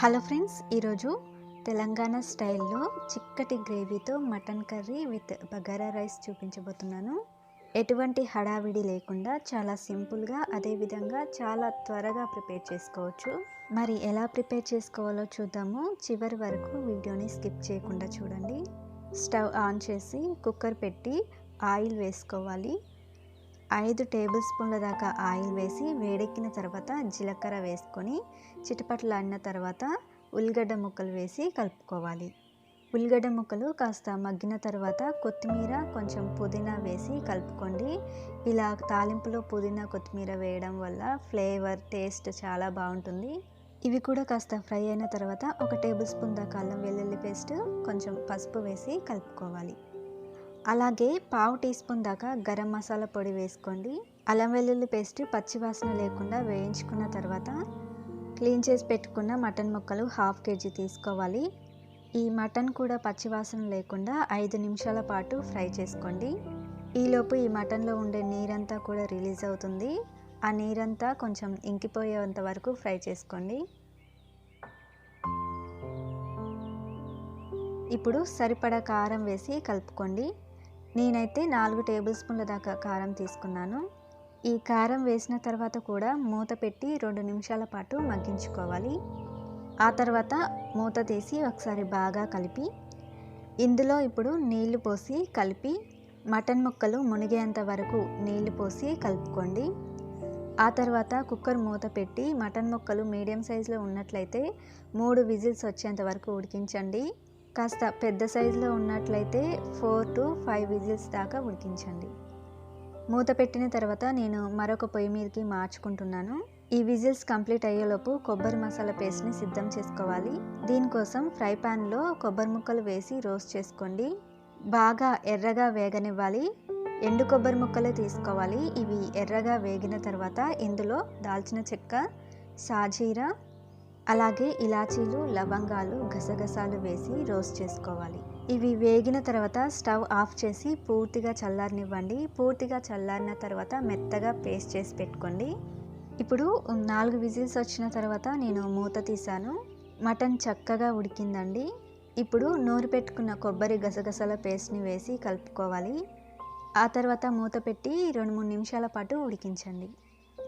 Hello friends ఈరోజు తెలంగాణ స్టైల్లో చిక్కటి గ్రేవీతో mutton curry with bagara rice చూపించబోతున్నాను. ఎటువంటి హడావిడి లేకుండా చాలా సింపుల్గా అదేవిధంగా చాలా త్వరగా ప్రిపేర్ చేసుకోవచ్చు. మరి ఎలా ప్రిపేర్ చేసుకోవాలో చూద్దాము. చివరి వరకు వీడియోని స్కిప్ చేయకుండా చూడండి. స్టవ్ ఆన్ చేసి కుక్కర్ పెట్టి ఆయిల్ వేసుకోవాలి. ఐదు టేబుల్ స్పూన్ల దాకా ఆయిల్ వేసి వేడెక్కిన తర్వాత జీలకర్ర వేసుకొని చిటపట్లాడిన తర్వాత ఉల్లిగడ్డ ముక్కలు వేసి కలుపుకోవాలి. ఉల్లిగడ్డ ముక్కలు కాస్త మగ్గిన తర్వాత కొత్తిమీర కొంచెం పుదీనా వేసి కలుపుకోండి. ఇలా తాలింపులో పుదీనా కొత్తిమీర వేయడం వల్ల ఫ్లేవర్ టేస్ట్ చాలా బాగుంటుంది. ఇవి కూడా కాస్త ఫ్రై అయిన తర్వాత ఒక టేబుల్ స్పూన్ దాకా అల్లం వెల్లుల్లి పేస్ట్ కొంచెం పసుపు వేసి కలుపుకోవాలి. అలాగే పావు టీ స్పూన్ దాకా గరం మసాలా పొడి వేసుకోండి. అల్లం వెల్లుల్లి పేస్ట్ పచ్చివాసన లేకుండా వేయించుకున్న తర్వాత క్లీన్ చేసి పెట్టుకున్న మటన్ ముక్కలు హాఫ్ కేజీ తీసుకోవాలి. ఈ మటన్ కూడా పచ్చివాసన లేకుండా ఐదు నిమిషాల పాటు ఫ్రై చేసుకోండి. ఈలోపు ఈ మటన్లో ఉండే నీరంతా కూడా రిలీజ్ అవుతుంది. ఆ నీరంతా కొంచెం ఇంకిపోయేంత వరకు ఫ్రై చేసుకోండి. ఇప్పుడు సరిపడా కారం వేసి కలుపుకోండి. నేనైతే నాలుగు టేబుల్ స్పూన్ల దాకా కారం తీసుకున్నాను. ఈ కారం వేసిన తర్వాత కూడా మూత పెట్టి రెండు నిమిషాల పాటు మగ్గించుకోవాలి. ఆ తర్వాత మూత తీసి ఒకసారి బాగా కలిపి ఇందులో ఇప్పుడు నీళ్ళు పోసి కలిపి మటన్ ముక్కలు మునిగేంత వరకు నీళ్ళు పోసి కలుపుకోండి. ఆ తర్వాత కుక్కర్ మూత పెట్టి మటన్ ముక్కలు మీడియం సైజులో ఉన్నట్లయితే మూడు విజిల్స్ వచ్చేంత వరకు ఉడికించండి. కాస్త పెద్ద సైజులో ఉన్నట్లయితే ఫోర్ టు ఫైవ్ విజిల్స్ దాకా ఉడికించండి. మూత పెట్టిన తర్వాత నేను మరొక పొయ్యి మీదకి మార్చుకుంటున్నాను. ఈ విజిల్స్ కంప్లీట్ అయ్యేలోపు కొబ్బరి మసాలా పేస్ట్ని సిద్ధం చేసుకోవాలి. దీనికోసం ఫ్రై ప్యాన్లో కొబ్బరి ముక్కలు వేసి రోస్ట్ చేసుకోండి. బాగా ఎర్రగా వేగనివ్వాలి. ఎండు కొబ్బరి ముక్కలే తీసుకోవాలి. ఇవి ఎర్రగా వేగిన తర్వాత ఇందులో దాల్చిన చెక్క సాజీరా అలాగే ఇలాచీలు లవంగాలు గసగసాలు వేసి రోస్ట్ చేసుకోవాలి. ఇవి వేగిన తర్వాత స్టవ్ ఆఫ్ చేసి పూర్తిగా చల్లారనివ్వండి. పూర్తిగా చల్లారిన తర్వాత మెత్తగా పేస్ట్ చేసి పెట్టుకోండి. ఇప్పుడు నాలుగు విజిల్స్ వచ్చిన తర్వాత నేను మూత తీసాను మటన్ చక్కగా ఉడికిందండి. ఇప్పుడు నూరు పెట్టుకున్న కొబ్బరి గసగసాల పేస్ట్ని వేసి కలుపుకోవాలి. ఆ తర్వాత మూత పెట్టి రెండు మూడు నిమిషాల పాటు ఉడికించండి.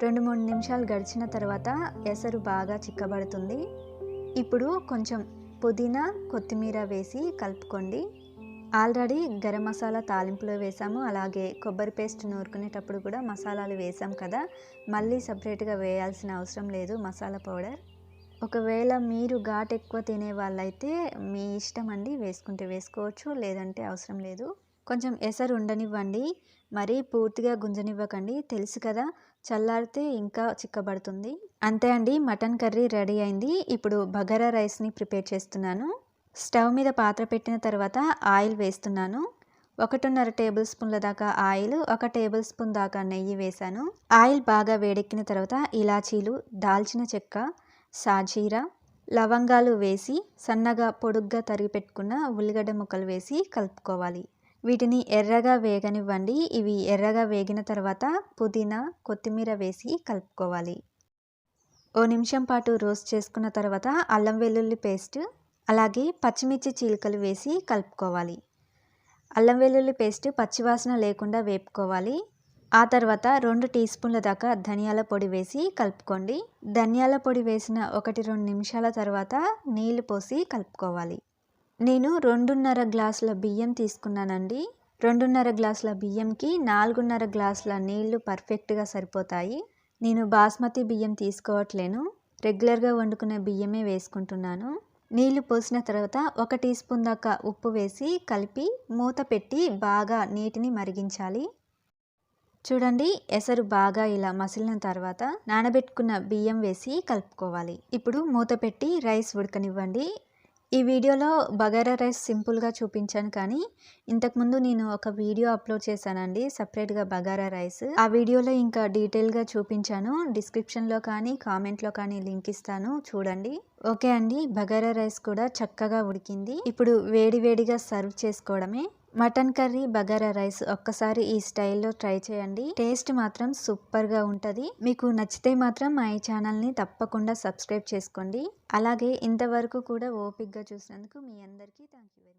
రెండు మూడు నిమిషాలు గడిచిన తర్వాత ఎసరు బాగా చిక్కబడుతుంది. ఇప్పుడు కొంచెం పుదీనా కొత్తిమీర వేసి కలుపుకోండి. ఆల్రెడీ గరం మసాలా తాలింపులో వేసాము. అలాగే కొబ్బరి పేస్ట్ నూరుకునేటప్పుడు కూడా మసాలాలు వేసాం కదా. మళ్ళీ సపరేట్గా వేయాల్సిన అవసరం లేదు మసాలా పౌడర్. ఒకవేళ మీరు ఘాట్ ఎక్కువ తినే వాళ్ళైతే మీ ఇష్టం అండి. వేసుకుంటే వేసుకోవచ్చు లేదంటే అవసరం లేదు. కొంచెం ఎసరు ఉండనివ్వండి. మరీ పూర్తిగా గుంజనివ్వకండి. తెలుసు కదా చల్లారితే ఇంకా చిక్కబడుతుంది. అంతే అండి మటన్ కర్రీ రెడీ అయింది. ఇప్పుడు బగారా రైస్ని ప్రిపేర్ చేస్తున్నాను. స్టవ్ మీద పాత్ర పెట్టిన తర్వాత ఆయిల్ వేస్తున్నాను. ఒకటిన్నర టేబుల్ స్పూన్ల దాకా ఆయిల్ ఒక టేబుల్ స్పూన్ దాకా నెయ్యి వేశాను. ఆయిల్ బాగా వేడెక్కిన తర్వాత ఇలాచీలు దాల్చిన చెక్క సాజీరా లవంగాలు వేసి సన్నగా పొడుగ్గా తరిగి పెట్టుకున్న ఉల్లిగడ్డ ముక్కలు వేసి కలుపుకోవాలి. వీటిని ఎర్రగా వేగనివ్వండి. ఇవి ఎర్రగా వేగిన తర్వాత పుదీనా కొత్తిమీర వేసి కలుపుకోవాలి. ఓ నిమిషం పాటు రోస్ట్ చేసుకున్న తర్వాత అల్లం వెల్లుల్లి పేస్ట్ అలాగే పచ్చిమిర్చి చీలికలు వేసి కలుపుకోవాలి. అల్లం వెల్లుల్లి పేస్ట్ పచ్చివాసన లేకుండా వేపుకోవాలి. ఆ తర్వాత రెండు టీ స్పూన్ల దాకా ధనియాల పొడి వేసి కలుపుకోండి. ధనియాల పొడి వేసిన ఒకటి రెండు నిమిషాల తర్వాత నీళ్ళు పోసి కలుపుకోవాలి. నేను రెండున్నర గ్లాసుల బియ్యం తీసుకున్నానండి. రెండున్నర గ్లాసుల బియ్యంకి నాలుగున్నర గ్లాసుల నీళ్ళు పర్ఫెక్ట్గా సరిపోతాయి. నేను బాస్మతి బియ్యం తీసుకోవట్లేను. రెగ్యులర్గా వండుకునే బియ్యమే వేసుకుంటున్నాను. నీళ్ళు పోసిన తర్వాత ఒక టీ స్పూన్ దాకా ఉప్పు వేసి కలిపి మూత పెట్టి బాగా నీటిని మరిగించాలి. చూడండి ఎసరు బాగా ఇలా మసిలిన తర్వాత నానబెట్టుకున్న బియ్యం వేసి కలుపుకోవాలి. ఇప్పుడు మూత పెట్టి రైస్ ఉడకనివ్వండి. ఈ వీడియోలో బగారా రైస్ సింపుల్గా చూపించాను కానీ ఇంతకుముందు నేను ఒక వీడియో అప్లోడ్ చేశానండి సపరేట్గా బగారా రైస్. ఆ వీడియోలో ఇంకా డీటెయిల్గా చూపించాను డిస్క్రిప్షన్లో కానీ కామెంట్లో కానీ లింక్ ఇస్తాను చూడండి. ఓకే అండి బగారా రైస్ కూడా చక్కగా ఉడికింది. ఇప్పుడు వేడి వేడిగా సర్వ్ చేసుకోవడమే. మటన్ కర్రీ బగారా రైస్ ఒక్కసారి ఈ స్టైల్లో ట్రై చేయండి. టేస్ట్ మాత్రం సూపర్గా ఉంటుంది. మీకు నచ్చితే మాత్రం మా ఈ ఛానల్ని తప్పకుండా సబ్స్క్రైబ్ చేసుకోండి. అలాగే ఇంతవరకు కూడా ఓపిక్గా చూసినందుకు మీ అందరికీ థ్యాంక్ యూ